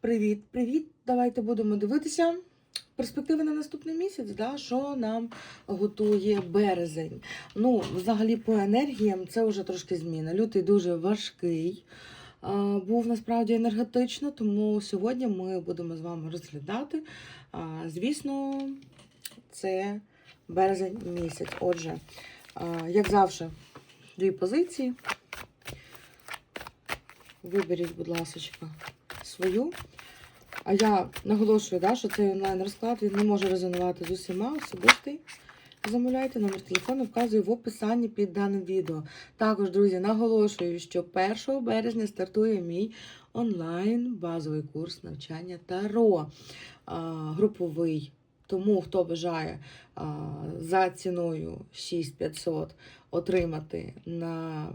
Привіт, привіт! Давайте будемо дивитися перспективи на наступний місяць, да? що нам готує березень. Ну, взагалі, по енергіям це вже трошки зміна. Лютий дуже важкий. Був насправді енергетично, тому сьогодні ми будемо з вами розглядати. Звісно, це березень місяць. Отже, як завжди, дві позиції. Виберіть, будь ласка, свою. А я наголошую, да, що цей онлайн-розклад він не може резонувати з усіма особистий. Замовляйте номер телефону, вказую в описанні під даним відео. Також, друзі, наголошую, що 1 березня стартує мій онлайн базовий курс навчання Таро груповий. Тому, хто бажає за ціною 6500 отримати на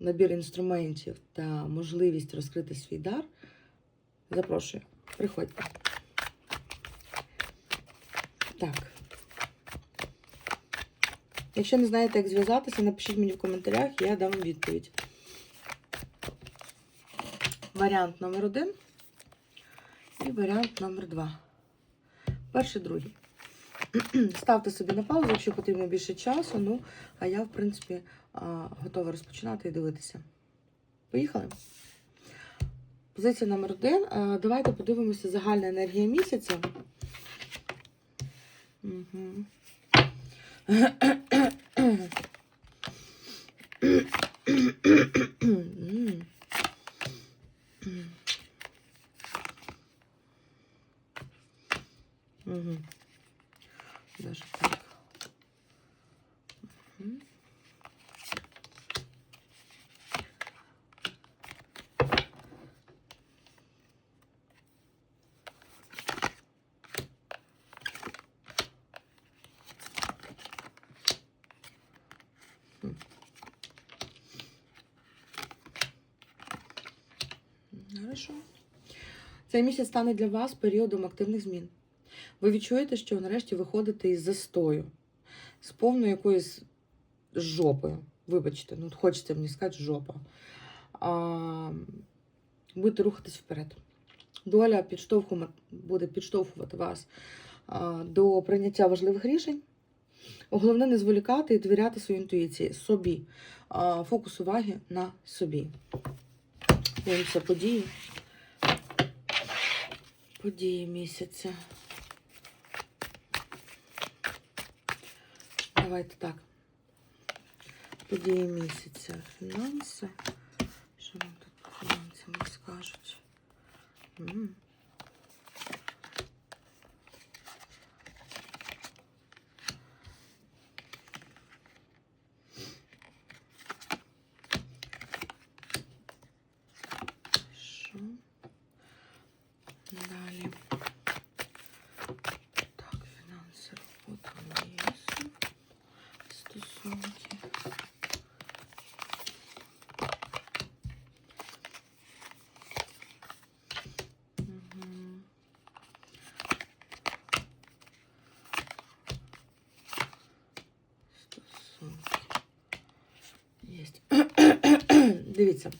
набір інструментів та можливість розкрити свій дар, запрошую, приходьте. Так. Якщо не знаєте, як зв'язатися, напишіть мені в коментарях, я дам вам відповідь. Варіант номер один і варіант номер два. Перший, другий. Ставте собі на паузу, якщо потрібно більше часу. Ну, а я, в принципі, готова розпочинати і дивитися. Поїхали. Позиція номер один. Давайте подивимося загальна енергія місяця. Угу. Даже так. Хорошо. Цей місяць стане для вас періодом активних змін. Ви відчуєте, що нарешті виходите із застою, з повною якоюсь жопою. Вибачте, ну хочеться мені сказати жопа. А, будете рухатись вперед. Доля буде підштовхувати вас а, до прийняття важливих рішень. Головне не зволікати і довіряти своїй інтуїції, собі. А, фокус уваги на собі. Дивимося події. Події місяця. Давайте так. Події місяця. Фінанси. Що нам тут по фінансам М М. Що? Далі. Так, фінанси, робота, місце. Стосунки. Мгм. Стосунки. Єсть. Дивіться,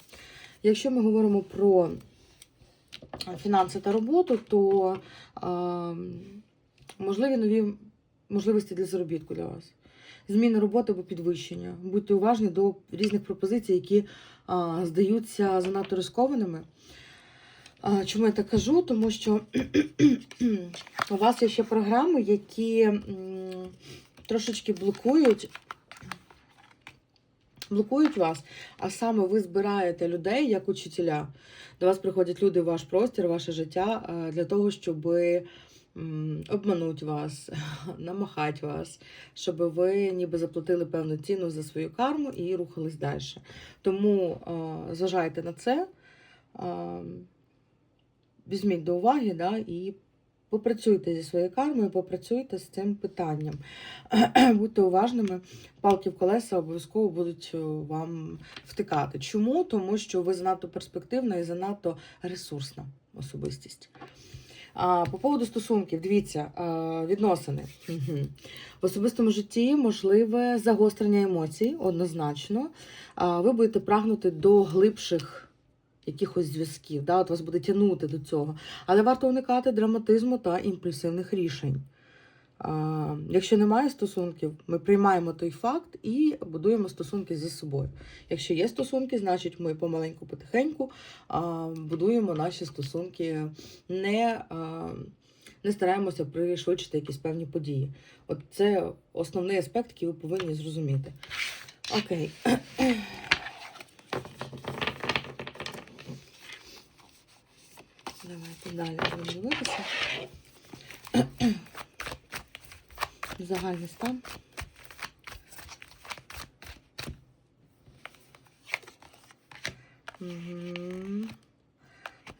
якщо ми говоримо про фінанси та роботу, то а, можливі нові можливості для заробітку для вас. Зміни роботи або підвищення. Будьте уважні до різних пропозицій, які а, здаються занадто рискованими. А, чому я так кажу? Тому що у вас є ще програми, які м, трошечки блокують. Блокують вас, а саме ви збираєте людей як учителя. До вас приходять люди в ваш простір, ваше життя е, для того, щоб обмануть вас, намахати вас, щоб ви ніби заплатили певну ціну за свою карму і рухались далі. Тому е, зважайте на це, е, візьміть до уваги да, і попрацюйте зі своєю кармою, попрацюйте з цим питанням. Будьте уважними, палки в колеса обов'язково будуть е, вам втикати. Чому? Тому що ви занадто перспективна і занадто ресурсна особистість. А, По поводу стосунків, дивіться, відносини. Угу. В особистому житті можливе загострення емоцій, однозначно. Ви будете прагнути до глибших якихось зв'язків. Да? От вас буде тягнути до цього. Але варто уникати драматизму та імпульсивних рішень. А, якщо немає стосунків, ми приймаємо той факт і будуємо стосунки зі собою. Якщо є стосунки, значить ми помаленьку, потихеньку а, будуємо наші стосунки, не, а, не стараємося пришвидшити якісь певні події. От це основний аспект, який ви повинні зрозуміти. Окей. Давайте далі будемо дивитися. Загальний стан. Угу.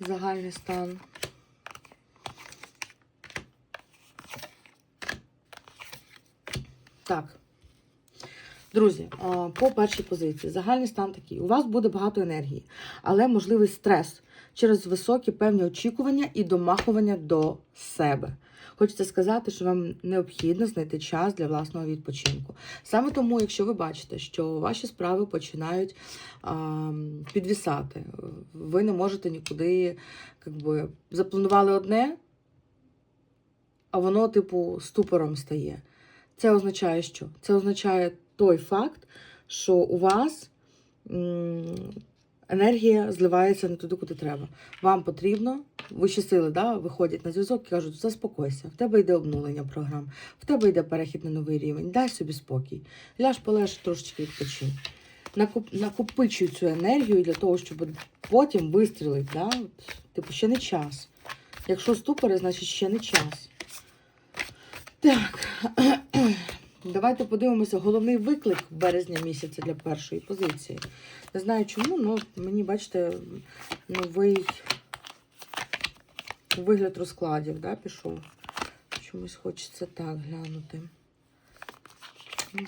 Загальний стан. Так. Друзі, по першій позиції. Загальний стан такий. У вас буде багато енергії, але можливий стрес через високі певні очікування і домахування до себе. Хочеться сказати, що вам необхідно знайти час для власного відпочинку. Саме тому, якщо ви бачите, що ваші справи починають а, підвісати, ви не можете нікуди, як би, запланували одне, а воно, типу, ступором стає. Це означає що? Це означає той факт, що у вас енергія зливається не туди, куди треба. Вам потрібно, вищі сили да, виходять на зв'язок і кажуть, заспокойся, в тебе йде обнулення програм, в тебе йде перехід на новий рівень, дай собі спокій. Ляж полеж трошечки відпочинь. Накоп, накопичуй цю енергію для того, щоб потім вистрілити. Да? Типу, ще не час. Якщо ступори, значить ще не час. Так. Давайте подивимося головний виклик березня місяця для першої позиції. Не знаю чому, але мені, бачите, новий вигляд розкладів да, пішов. Чомусь хочеться так глянути.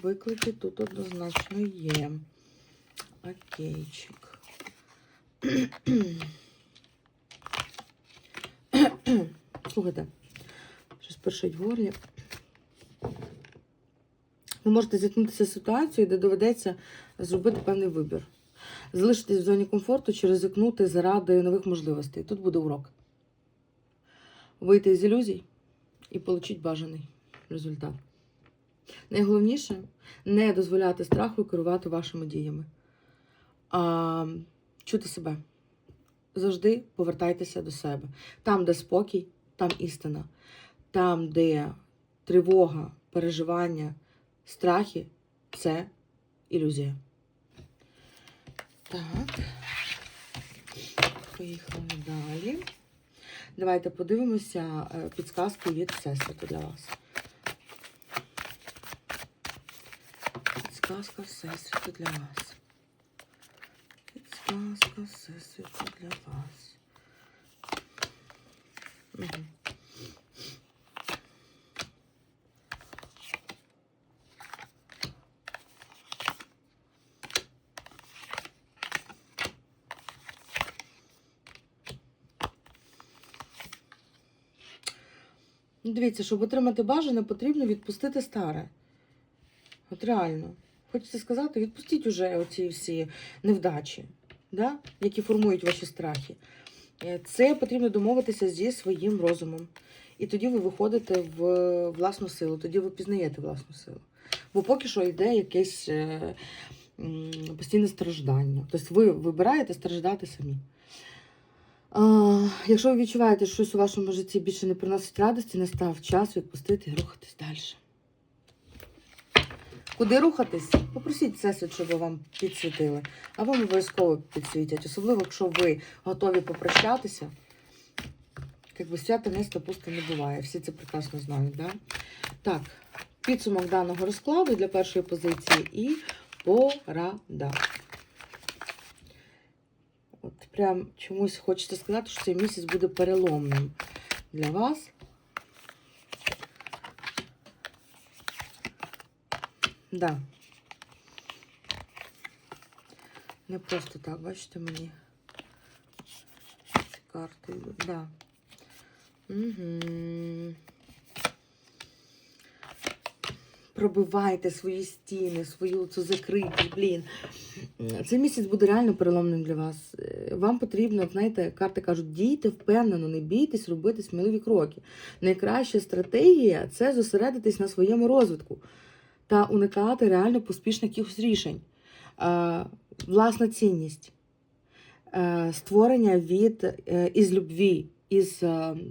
Виклики тут однозначно є. Окейчик. Слухайте, щось першить в горлі. Ви можете зіткнутися ситуацією, де доведеться зробити певний вибір. Залишитись в зоні комфорту чи ризикнути заради нових можливостей. Тут буде урок. Вийти з ілюзій і отримати бажаний результат. Найголовніше не дозволяти страху керувати вашими діями, а чути себе. Завжди повертайтеся до себе. Там, де спокій, там істина. Там, де тривога, переживання, страхи це ілюзія. Так. Поїхали далі. Давайте подивимося е, підсказки від Всесвіту для вас. Підсказка Всесвіту для вас. Підсказка Всесвіту для вас. Угу. Дивіться, щоб отримати бажане, потрібно відпустити старе. От реально. Хочеться сказати, відпустіть уже оці всі невдачі, да? які формують ваші страхи. Е, Це потрібно домовитися зі своїм розумом. І тоді ви виходите в власну силу, тоді ви пізнаєте власну силу. Бо поки що йде якесь е, постійне страждання. Тобто ви вибираєте страждати самі. Якщо ви відчуваєте, що щось у вашому житті більше не приносить радості, настав час відпустити і рухатись далі. Куди рухатись? Попросіть всесвіт, щоб вам підсвітили. А вам обов'язково підсвітять. Особливо, якщо ви готові попрощатися. Якби свято місто пусто не буває. Всі це прекрасно знають, да? Так, підсумок даного розкладу для першої позиції і порада. От прям чомусь хочеться сказати, що цей місяць буде переломним для вас. Да. Не просто так, бачите, мені ці карти йдуть. Да. Угу. Пробивайте свої стіни, свою цю закритість, блін. Цей місяць буде реально переломним для вас. Вам потрібно, знаєте, карти кажуть, дійте впевнено, не бійтесь робити сміливі кроки. Найкраща стратегія це зосередитись на своєму розвитку та уникати реально поспішних якихось рішень. Е, Власна цінність, е, створення від е, із любві, із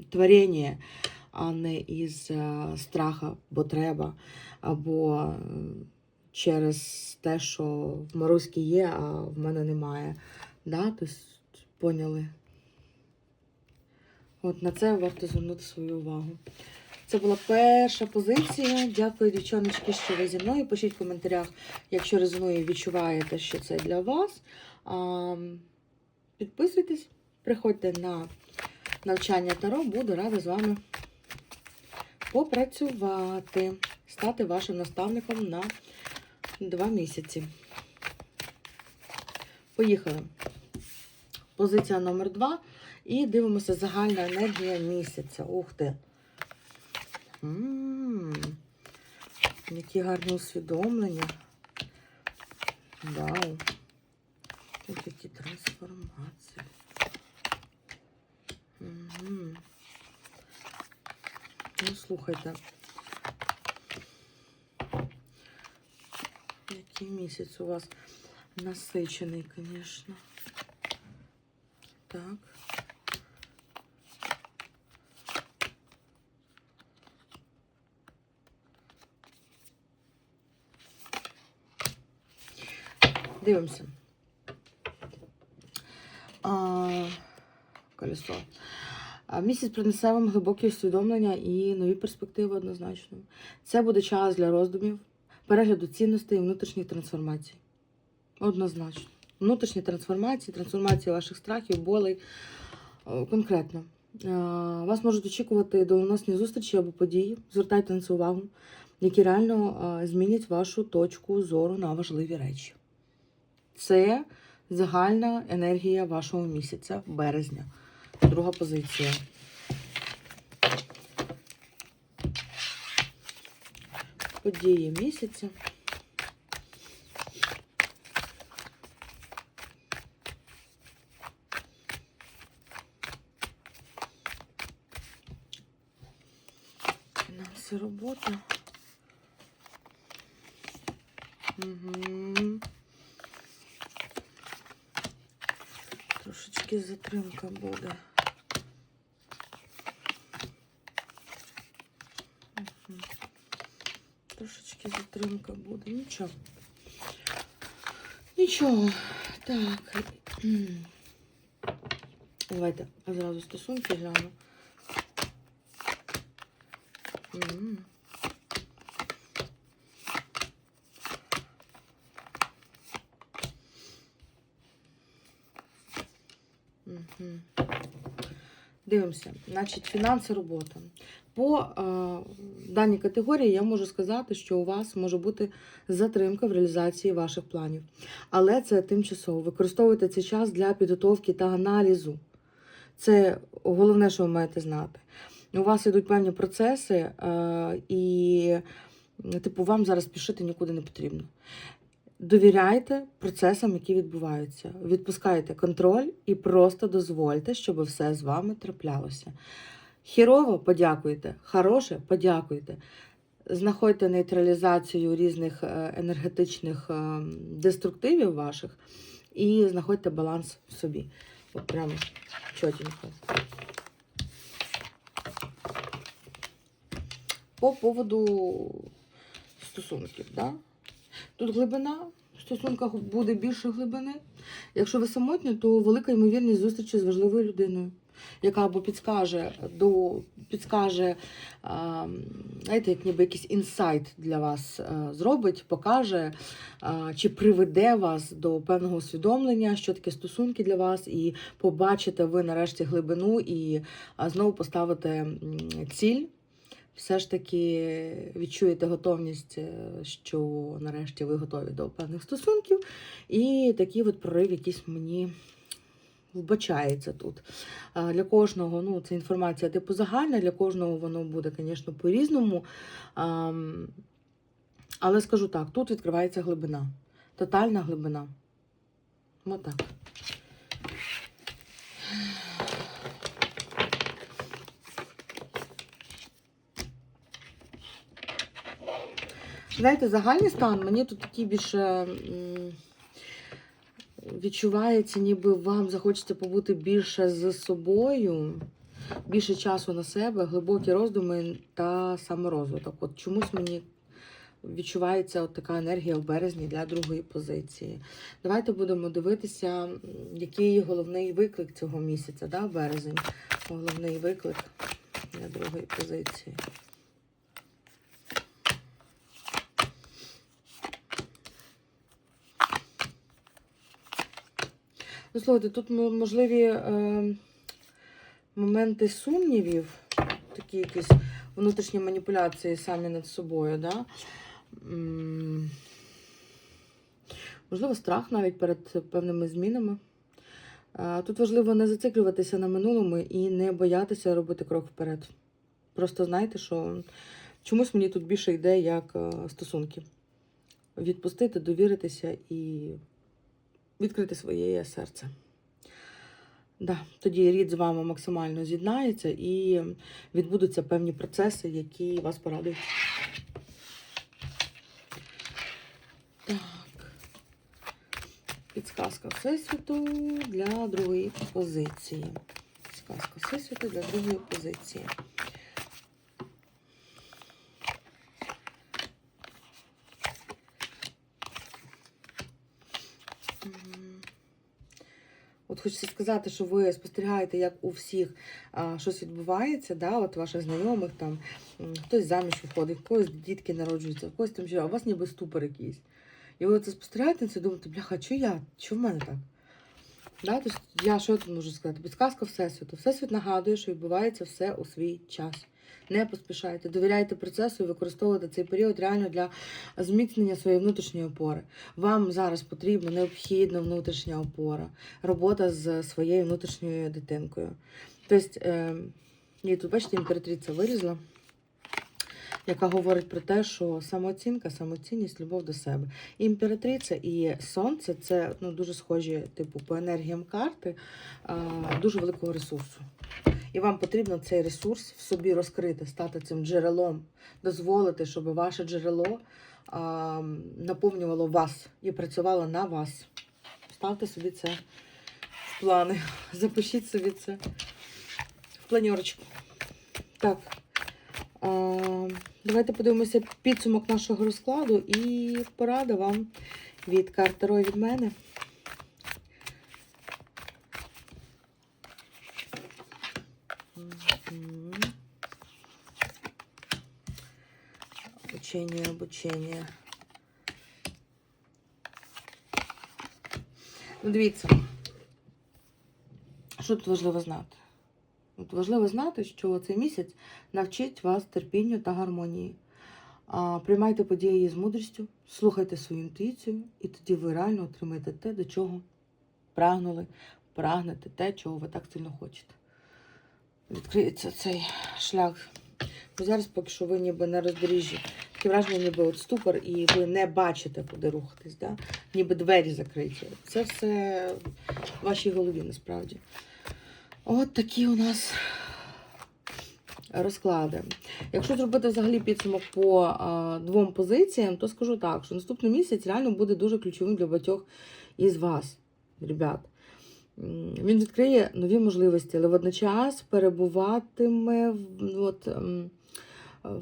творення, а не із е, страха, бо треба, або е, через те, що в Маруськи є, а в мене немає. Да? Тобто, поняли? От на це варто звернути свою увагу. Це була перша позиція. Дякую, дівчоночки, що ви зі мною. Пишіть в коментарях, якщо резонує, відчуваєте, що це для вас. Підписуйтесь, приходьте на навчання Таро, буду рада з вами попрацювати, стати вашим наставником на два місяці. Поїхали. Позиція номер два. І дивимося загальна енергія місяця. Ух ти! М, Які гарні усвідомлення. Вау. Ось які трансформації. Мгм. Ну, слухайте. Який місяць у вас насичений, звісно. Так. Дивимося. А, колесо. Місяць принесе вам глибокі усвідомлення і нові перспективи однозначно. Це буде час для роздумів, перегляду цінностей і внутрішніх трансформацій. Однозначно. Внутрішні трансформації, трансформації ваших страхів, болей. Е, Конкретно. Е, Вас можуть очікувати доленосні зустрічі або події. Звертайте на це увагу, які реально е, змінять вашу точку зору на важливі речі. Це загальна енергія вашого місяця березня. Друга позиція. Події місяця. Фінанси робота. Угу. Трошечки затримка буде. Мгм. Трошечки затримка буде. Нічого. Нічого. Так. Давайте зразу стосунки гляну. М. Дивимося, значить, фінанси робота. По е, даній категорії я можу сказати, що у вас може бути затримка в реалізації ваших планів. Але це тимчасово. Використовуйте цей час для підготовки та аналізу. Це головне, що ви маєте знати. У вас йдуть певні процеси, е, і, типу, вам зараз спішити нікуди не потрібно. Довіряйте процесам, які відбуваються. Відпускайте контроль і просто дозвольте, щоб все з вами траплялося. Хірово подякуйте, хороше подякуйте. Знаходьте нейтралізацію різних е, енергетичних е, деструктивів ваших і знаходьте баланс в собі. От прямо чотенько. По поводу стосунків, да? Тут глибина, в стосунках буде більше глибини. Якщо ви самотні, то велика ймовірність зустрічі з важливою людиною, яка або підскаже до підскаже, знаєте, як ніби якийсь інсайт для вас зробить, покаже чи приведе вас до певного усвідомлення, що таке стосунки для вас, і побачите ви нарешті глибину і знову поставите ціль все ж таки відчуєте готовність, е, що нарешті ви готові до певних стосунків, і такий от прорив якийсь мені вбачається тут. Для кожного, ну, це інформація типу загальна, для кожного воно буде, звісно, по-різному. Але скажу так, тут відкривається глибина. Тотальна глибина. Отак. Знаєте, загальний стан мені тут такий більше відчувається, ніби вам захочеться побути більше з собою, більше часу на себе, глибокі роздуми та саморозвиток. От чомусь мені відчувається от така енергія в березні для другої позиції. Давайте будемо дивитися, який головний виклик цього місяця, да, березень. Головний виклик для другої позиції. Ну, слухайте, тут можливі е, моменти сумнівів, такі якісь внутрішні маніпуляції самі над собою, да? Можливо, страх навіть перед певними змінами. Е, Тут важливо не зациклюватися на минулому і не боятися робити крок вперед. Просто знайте, що чомусь мені тут більше йде як е, стосунки. Відпустити, довіритися і відкрити своє серце. Да, тоді рід з вами максимально з'єднається і відбудуться певні процеси, які вас порадують. Так. Підсказка Всесвіту для другої позиції. Підсказка Всесвіту для другої позиції. От хочеться сказати, що ви спостерігаєте, як у всіх а, щось відбувається, да, от ваших знайомих, там хтось заміж виходить, когось дітки народжуються, когось там ще, а у вас ніби ступор якийсь. І ви це спостерігаєте на це, думаєте, бляха, що я? Що в мене так? Да? Тобто я що тут можу сказати? Підказка Всесвіту. Всесвіт нагадує, що відбувається все у свій час. Не поспішайте, довіряйте процесу і використовуйте цей період реально для зміцнення своєї внутрішньої опори. Вам зараз потрібна необхідна внутрішня опора, робота з своєю внутрішньою дитинкою. Тобто, е, і тут, бачите, імператриця вилізла, яка говорить про те, що самооцінка, самоцінність, любов до себе. Імператриця і сонце це ну, дуже схожі, типу, по енергіям карти дуже великого ресурсу. І вам потрібно цей ресурс в собі розкрити, стати цим джерелом, дозволити, щоб ваше джерело а, наповнювало вас і працювало на вас. Ставте собі це в плани. Запишіть собі це в планерочку. Так. Давайте подивимося підсумок нашого розкладу і порада вам від карт Таро від мене. Обучение, обучение. Ну, дивіться, що тут важливо знати? От важливо знати, що цей місяць навчить вас терпінню та гармонії. Приймайте події з мудрістю, слухайте свою інтуїцію, і тоді ви реально отримаєте те, до чого прагнули, прагнете те, чого ви так сильно хочете. Відкриється цей шлях. Бо зараз поки що ви ніби на роздоріжжі. Таке враження, ніби от ступор, і ви не бачите, куди рухатись, да? ніби двері закриті. Це все в вашій голові насправді. От такі у нас розклади. Якщо зробити взагалі підсумок по а, двом позиціям, то скажу так, що наступний місяць реально буде дуже ключовим для багатьох із вас, ребят. Він відкриє нові можливості, але водночас перебуватиме в- от,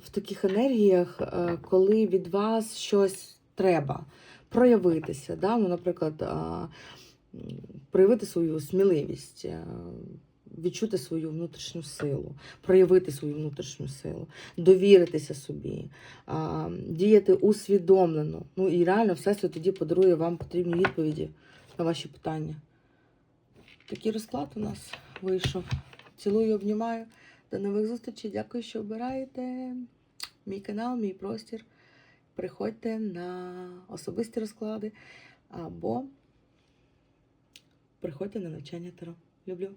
в таких енергіях, е, коли від вас щось треба проявитися. Да? Ну, наприклад, проявити свою сміливість, е, відчути свою внутрішню силу, проявити свою внутрішню силу, довіритися собі, діяти усвідомлено. Ну і реально Всесвіт тоді подарує вам потрібні відповіді на ваші питання. Такий розклад у нас вийшов. Цілую, обнімаю. До нових зустрічей. Дякую, що обираєте мій канал, мій простір. Приходьте на особисті розклади або приходьте на навчання Таро. Люблю.